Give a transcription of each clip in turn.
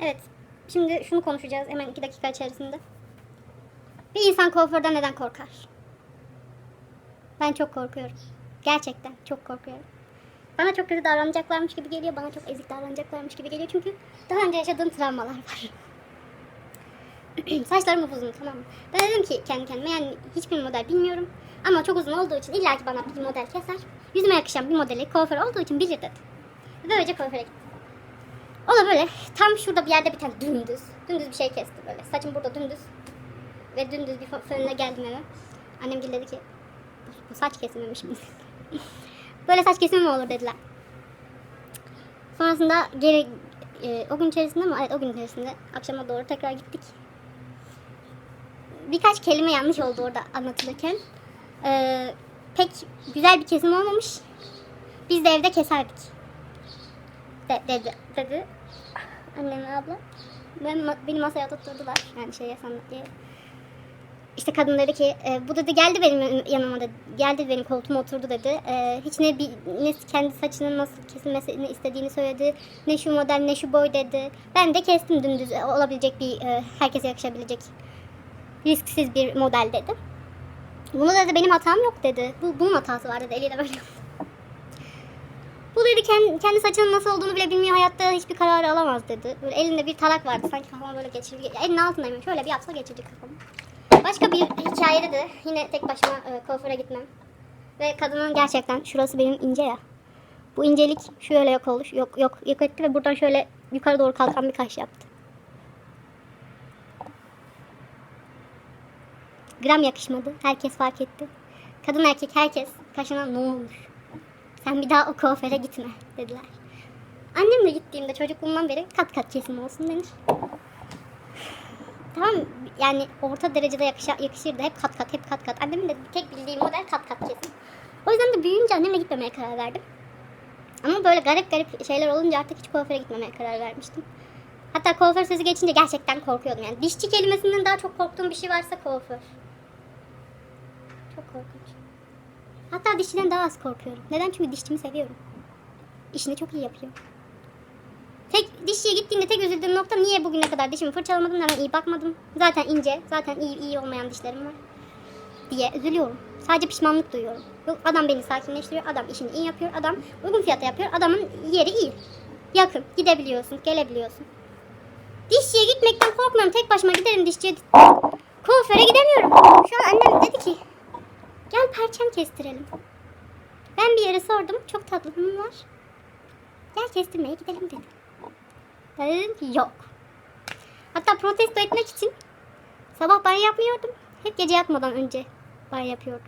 Evet. Şimdi şunu konuşacağız hemen iki dakika içerisinde. Bir insan kuaförden neden korkar? Ben çok korkuyorum. Gerçekten çok korkuyorum. Bana çok kötü davranacaklarmış gibi geliyor. Bana çok ezik davranacaklarmış gibi geliyor. Çünkü daha önce yaşadığım travmalar var. Saçlarım uzun tamam mı? Ben dedim ki kendi kendime yani hiçbir model bilmiyorum. Ama çok uzun olduğu için illaki bana bir model keser. Yüzüme yakışan bir modeli kuaför olduğu için bilir dedi. Ve böylece kuaföre gittim. O da böyle tam şurada bir yerde bir tane dümdüz. Dümdüz bir şey kesti böyle. Saçım burada dümdüz. Ve dümdüz bir fö- fönle geldim eve. Annem dedi ki bu saç kesilmemiş mi? böyle saç kesimi mi olur dediler. Sonrasında geri e, o gün içerisinde mi? Evet o gün içerisinde akşama doğru tekrar gittik. Birkaç kelime yanlış oldu orada anlatılırken. Ee, pek güzel bir kesim olmamış. Biz de evde keserdik. De, dedi, dedi. Annem ve abla. Ben, beni masaya oturtturdular. Yani şeye sandalyeye. İşte kadın dedi ki e, bu dedi geldi benim yanıma dedi. Geldi benim koltuğuma oturdu dedi. E, hiç ne, ne kendi saçının nasıl kesilmesini istediğini söyledi. Ne şu model ne şu boy dedi. Ben de kestim dümdüz e, olabilecek bir e, herkese yakışabilecek risksiz bir model dedi. Bunu dedi benim hatam yok dedi. Bu, bunun hatası var dedi eliyle böyle. Dedi kendi, kendi saçının nasıl olduğunu bile bilmiyor hayatta hiçbir kararı alamaz dedi. Böyle elinde bir tarak vardı sanki kafama böyle geçirdi. Elinin altındayım şöyle bir yapsa geçirecek kafamı. Başka bir hikayede de yine tek başıma e, kuaföre gitmem. Ve kadının gerçekten şurası benim ince ya. Bu incelik şöyle yok olmuş. Yok yok yok etti ve buradan şöyle yukarı doğru kalkan bir kaş yaptı. Gram yakışmadı. Herkes fark etti. Kadın erkek herkes kaşına ne olmuş? Sen bir daha o kuaföre gitme dediler. Annemle gittiğimde çocukluğumdan beri kat kat kesim olsun denir. Tamam yani orta derecede yakışa, yakışırdı. Hep kat kat hep kat kat. Annemin de tek bildiği model kat kat kesim. O yüzden de büyüyünce annemle gitmemeye karar verdim. Ama böyle garip garip şeyler olunca artık hiç kuaföre gitmemeye karar vermiştim. Hatta kuaför sözü geçince gerçekten korkuyordum. Yani dişçi kelimesinden daha çok korktuğum bir şey varsa kuaför. Çok korkunç. Hatta dişçiden daha az korkuyorum. Neden? Çünkü dişçimi seviyorum. İşini çok iyi yapıyor. Tek dişçiye gittiğimde tek üzüldüğüm nokta niye bugüne kadar dişimi fırçalamadım hemen iyi bakmadım. Zaten ince, zaten iyi iyi olmayan dişlerim var diye üzülüyorum. Sadece pişmanlık duyuyorum. Adam beni sakinleştiriyor, adam işini iyi yapıyor, adam uygun fiyata yapıyor, adamın yeri iyi. Yakın, gidebiliyorsun, gelebiliyorsun. Dişçiye gitmekten korkmuyorum. Tek başıma giderim dişçiye. Kuaföre gidemiyorum. Şu an annem gel perçem kestirelim. Ben bir yere sordum. Çok tatlı hanım var. Gel kestirmeye gidelim dedi. Ben dedim ki yok. Hatta protesto etmek için sabah banyo yapmıyordum. Hep gece yatmadan önce banyo yapıyordum.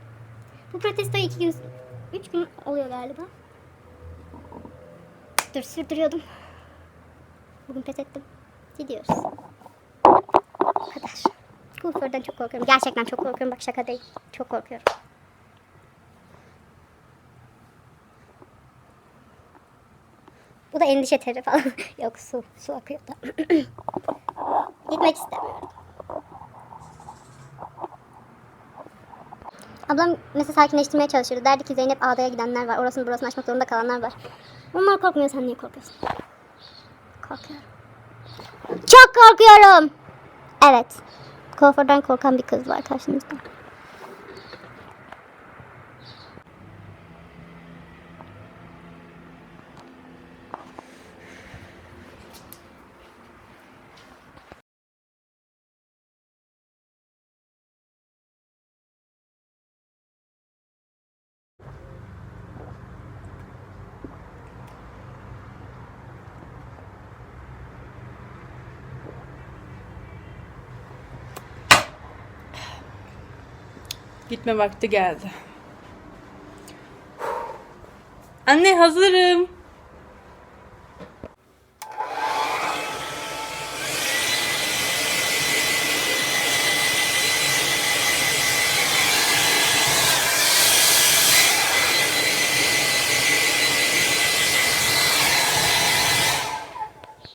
Bu protestoyu iki gün, üç gün oluyor galiba. Dur sürdürüyordum. Bugün pes ettim. Gidiyoruz. Bu kadar. Kuaförden çok korkuyorum. Gerçekten çok korkuyorum. Bak şaka değil. Çok korkuyorum. Bu da endişe teri falan. Yok su. Su akıyor da. Gitmek istemiyorum. Ablam mesela sakinleştirmeye çalışırdı. Derdi ki Zeynep ağdaya gidenler var. Orasını burasını açmak zorunda kalanlar var. Onlar korkmuyor. Sen niye korkuyorsun? Korkuyorum. Çok korkuyorum. Evet. Kuaförden korkan bir kız var karşınızda. Gitme vakti geldi. Anne hazırım.